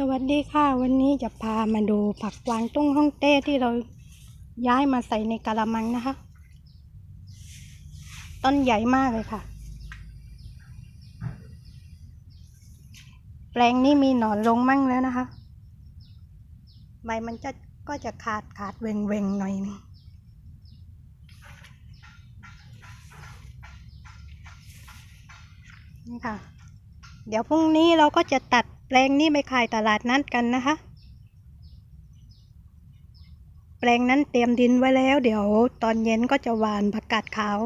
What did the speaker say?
สวัสดีค่ะ วันนี้จะพามาดูผักกวางตุ้งฮ่องเต้ที่เราย้ายมาใส่ในกะละมังนะคะ ต้นใหญ่มากเลยค่ะ แปลงนี้มีหนอนลงมั่งแล้วนะคะ ใบมันจะก็จะขาดขาดเวงเวงหน่อยนึงนี่ค่ะ เดี๋ยวพรุ่งนี้เราก็จะตัด แปลงนี้ไปขายตลาดนัดกันนะคะ แปลงนั้นเตรียมดินไว้แล้ว เดี๋ยวตอนเย็นก็จะหวานผักกาดขาว